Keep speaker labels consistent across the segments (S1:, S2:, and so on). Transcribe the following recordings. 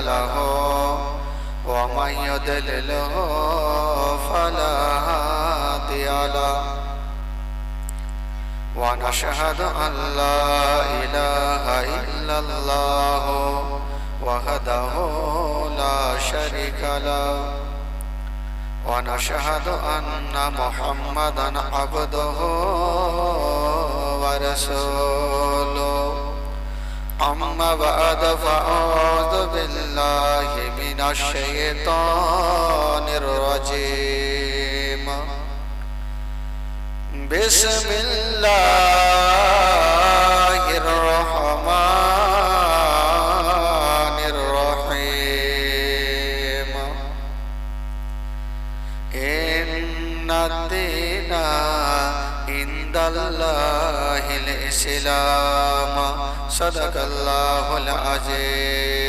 S1: له ومن يدلله فلا هادي له ونشهد أن لا إله إلا الله وحده لا شريك له ونشهد أن محمدا عبده ورسوله أما بعد فأول بالله من الشيطان الرجيم بسم الله الرحمن الرحيم إن الدين عند الله الإسلام صدق الله العظيم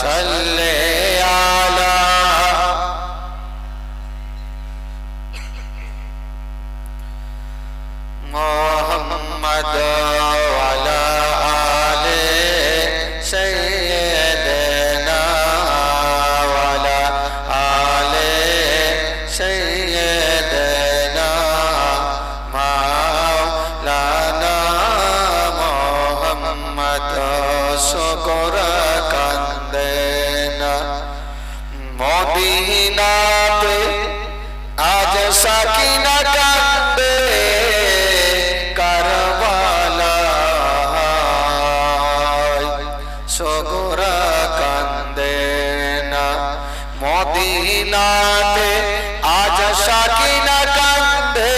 S1: সাল্লি মদিনাতে আজ সাকিনা কান্দে কারবালা। সগরা কান্দে না। মদিনাতে আজ সাকিনা কান্দে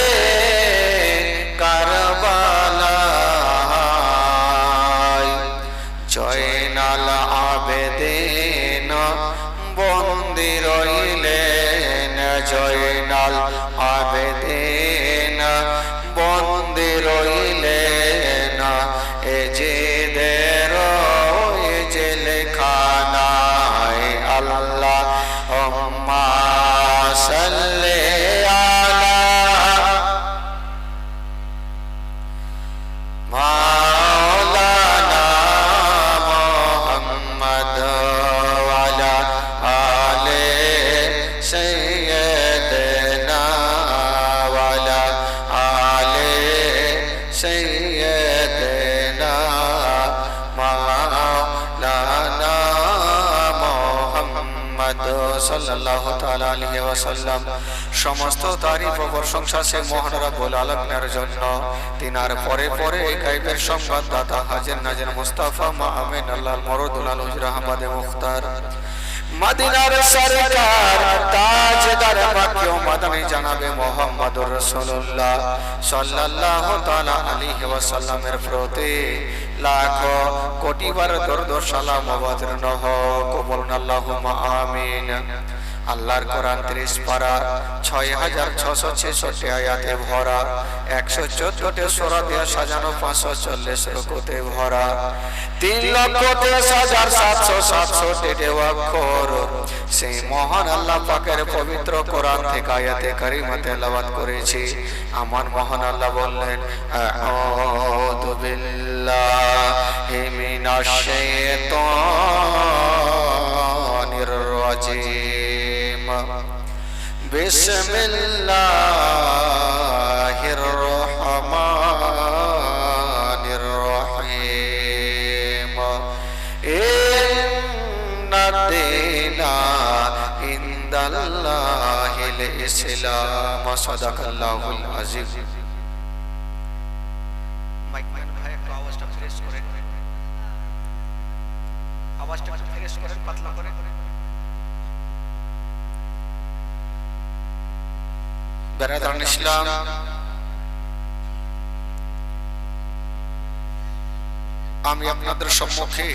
S1: কারবালা। জয়নাল আবেদিন বন্দি রইলেন জয়নাল আবেদিন সাল্লাল্লাহু তাআলা আলাইহি ওয়াসাল্লাম, সমস্ত তারিফ ও প্রশংসা সে মহান রব্বুল আলামিনের জন্য। তিনার পরে পরে এই গায়বের সংবাদদাতা হাজির নাজির মুস্তাফা মা আমিন মরদুল মুখতার। মদিনার ও মদনী জানাবে মুহাম্মদুর রাসূলুল্লাহ সাল্লাল্লাহু তাআলা আলাইহি ওয়াসাল্লামের প্রতি লাখ কোটি বার দরুদ সালাম অবতীর্ণ হোক। বলুন আল্লাহুম্মা আমিন। আল্লাহর কোরআন ত্রিশ পারা, ছয় হাজার ছশো ছেষট্টি আয়াতে ভরা, একশো চোদ্দটি সোরা দিয়ে সাজানো, পাঁচশো চল্লিশ রুকুতে ভরা। তিন লক্ষ তেইশ হাজার সাতশো সাতষট্টি অক্ষর। সেই মহান আল্লাহ পাকের পবিত্র কোরআন থেকে আয়াতে কারিমাতে লাবাদ করেছি। আমার মহান আল্লাহ বললেন, আউযু বিল্লাহি মিনাশ শাইতানির রাজিম।
S2: আওয়াজটা ফ্রেশ করেন। ফ্রেশ করেন পাতলা করে
S1: বেরাদান ইসলাম আমি আপনাদের সম্মুখে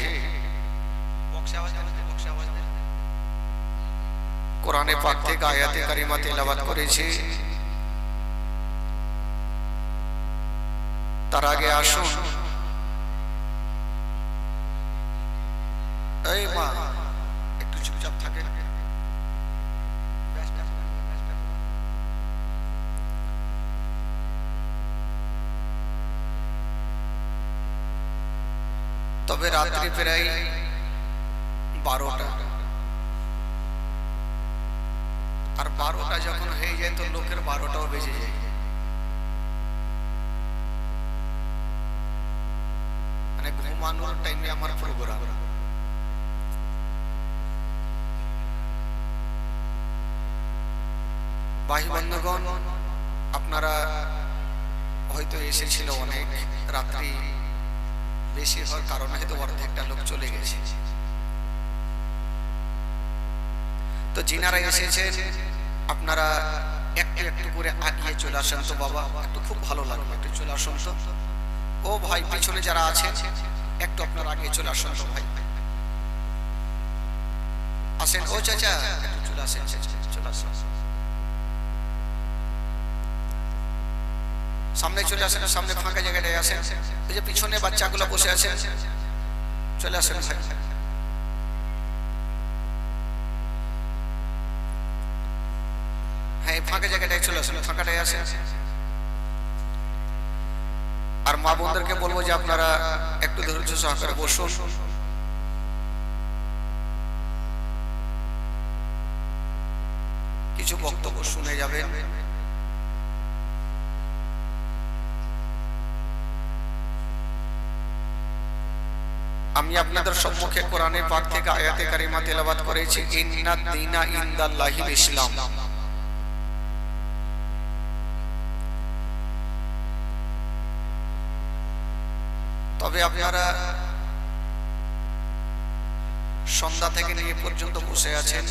S1: কোরআনে পাক থেকে আয়াতে কারিমা তেলাওয়াত করেছি। তার আগে আসুন। এই মা, একটু চুপচাপ থাকে তবে রাত্রি প্রায় বারোটা। আর বারোটা যখন হয়ে যায়, তো লোকের বারোটাও বেজে যায়। মানে ঘুমানোর টাইমে আমার প্রোগ্রাম বাহি বন্ধুগণ, আপনারা হয়তো এসেছিল অনেক রাত্রি বেশি হওয়ার কারণে হয়তো অর্ধেকটা লোক চলে গেছে। তো যিনারা এসেছেন, আপনারা একটু একটু করে আগিয়ে চলে আসেন তো বাবা, একটু খুব ভালো লাগবে একটু চলে আসুন তো। ও ভাই, পিছনে যারা আছেন, একটু আপনার আগে চলে আসুন তো ভাই। আসেন, ও চাচা চলে আসেন চলে আসেন। সামনে চলে আসেন, সামনে ফাঁকা জায়গাটায় আসেন। ওই যে পিছনে বাচ্চাগুলো বসে আছেন চলে আসেন ভাই। হ্যাঁ ফাঁকা জায়গাটায় চলে আসেন, ফাঁকাটায় আসেন। আর মা বোনদেরকে বলব যে আপনারা একটু ধৈর্য সহকারে বসুন। কিছু বক্তব্য শুনে যাবেন। আমি আপনাদের সম্মুখে কোরআনে পাক থেকে আয়াতে কারিমা তেলাবাত করেছি, ইন্না দিনা ইসলাম তবে আপনারা সন্ধ্যা থেকে নিয়ে পর্যন্ত বসে আছেন,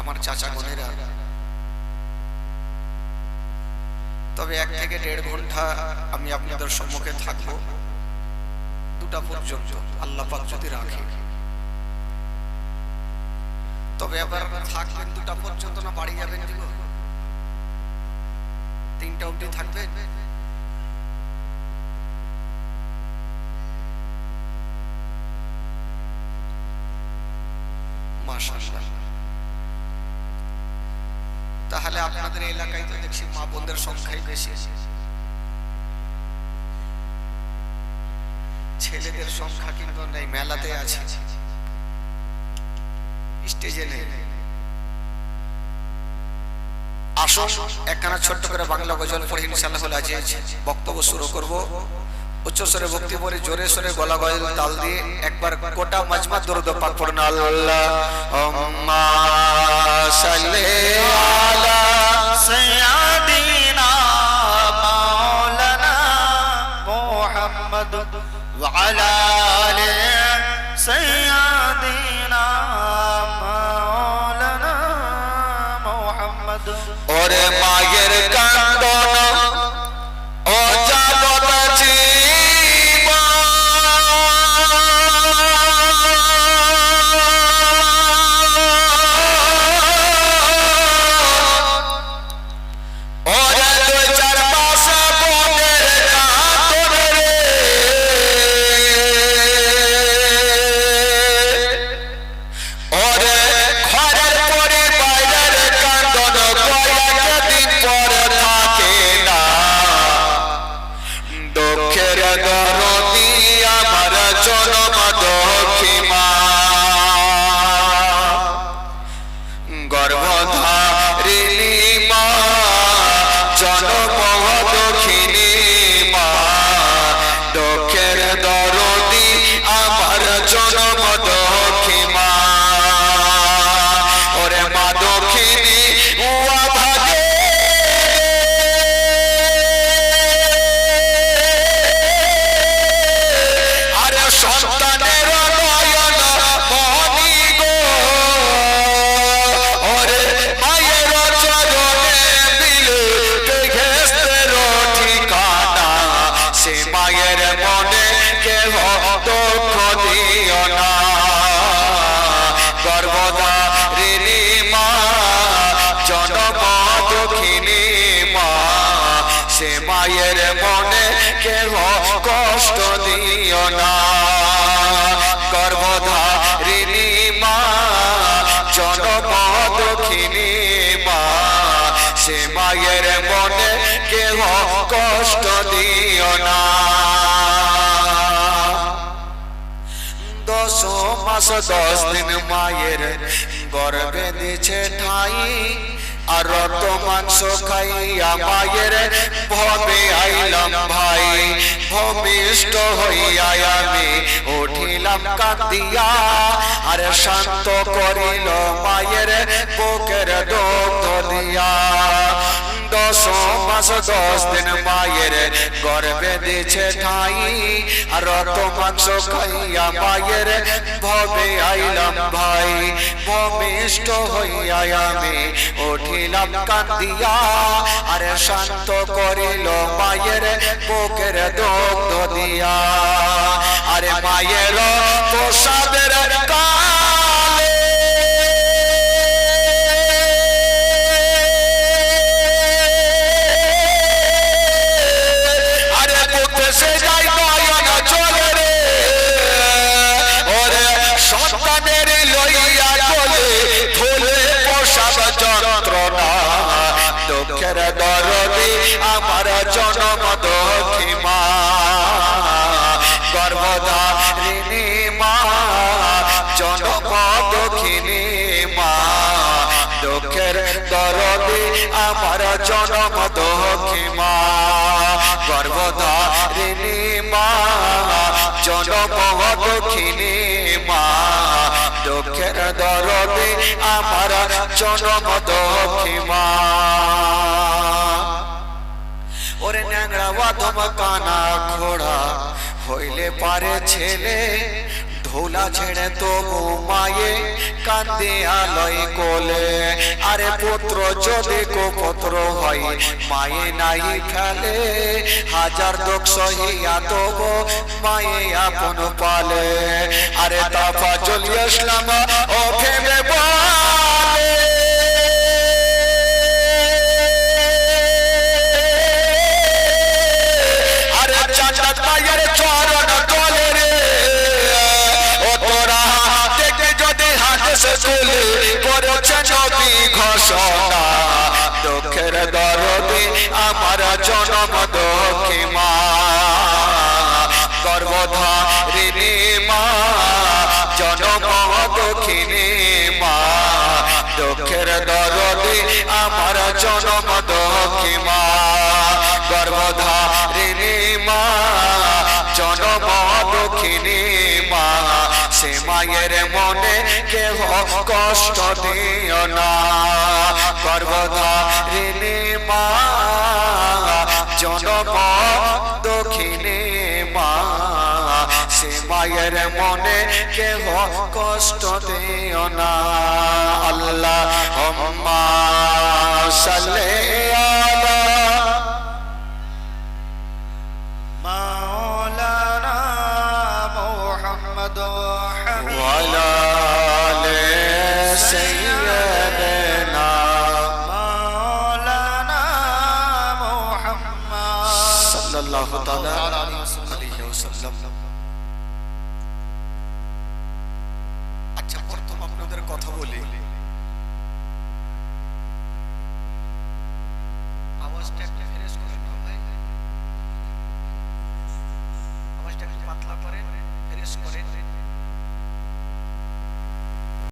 S1: আমার চাচা বোনেরা। তবে এক থেকে দেড় ঘণ্টা আমি আপনাদের সম্মুখে থাকব। দুটা পর্যন্ত আল্লাহ পাক যদি রাখে। তবে আবার থাকবেন দুটা পর্যন্ত না বাড়ি যাবেন দিব তিনটা অবধি থাকবেন? তাহলে আপনাদের এলাকায় তো দেখছি মা বোনদের সংখ্যাই বেশি। ছেলেদের সংখ্যা কিন্তু নেই মেলাতে আছে। স্টেজে নেই। আসুন একখানা ছোট্ট করে বাংলা গজল পড়ে ইনশাল্লাহ বক্তব্য শুরু করব। উচ্চ স্বরে ভক্তি বলে জোরে স্বরে গলা গজল তাল দিয়ে একবার কোটা মাজমা পাক পড়ুন। আল্লাহ আলা
S3: মাওলানা وعلى آل سيدنا مولانا محمد.
S1: اور ماگر کا দুঃখের কষ্ট দিও না গর্ভধারিণী মা জনম দক্ষিণী মা, সে মায়ের মনে কেহ কষ্ট দিও না দশ মাস দশ দিন মায়ের গর্ভে দিছে ঠাই আর রত মাংস খাইয়া মায়ের ভবে আইলাম ভাই। ভবিষ্ট হইয়া আমি উঠিলাম কাঁদিয়া, আর শান্ত করিল মায়ের বুকের দুগ্ধ দিয়া। দশ মাস, দশ দিন মায়ের গর্ভে দিছে ঠাই। আর রত মাংস খাইয়া মায়ের ভবে আইলাম ভাই। ভূমিষ্ঠ হইয়া আমি উঠিলাম কান্দিয়া, আর শান্ত করিল মায়ের বুকের দুগ্ধ দিয়া। আরে মায়ের আমার জনম দক্ষিমা গর্ভধারিণী মা জনম দক্ষিণী মা দুঃখের দরদি আমার জনম দক্ষিমা গর্ভধারিণী মা জনম দক্ষিণী মা দুঃখের দরদি আমার জনম দক্ষিমা ওরে ন্যাংরা বাদম কানা ঘোড়া, হইলে পারে ছেলে ধুলা ছেড়ে তবু মায়ে, কান্দে আলয় কোলে। আরে পুত্র, যদি কুপুত্র হয়, মায়ে নাই ফেলে। হাজার দুঃখ সহিয়া তবু মায়ে আপন পালে। আরে তাফা চলি আসলাম ও ভেবে আরে আমার জনম দক্ষিমা গর্ভধারিণী মা জনম মা। দুঃখের দরদে আমার জনম মায়ের মনে কেহ কষ্ট দিও না। গর্ভধারিণী মা জনক দক্ষিণী মা, সে মায়ের মনে কেহ কষ্ট দিও না। আল্লাহ সালে আলা মাওলানা মুহাম্মদ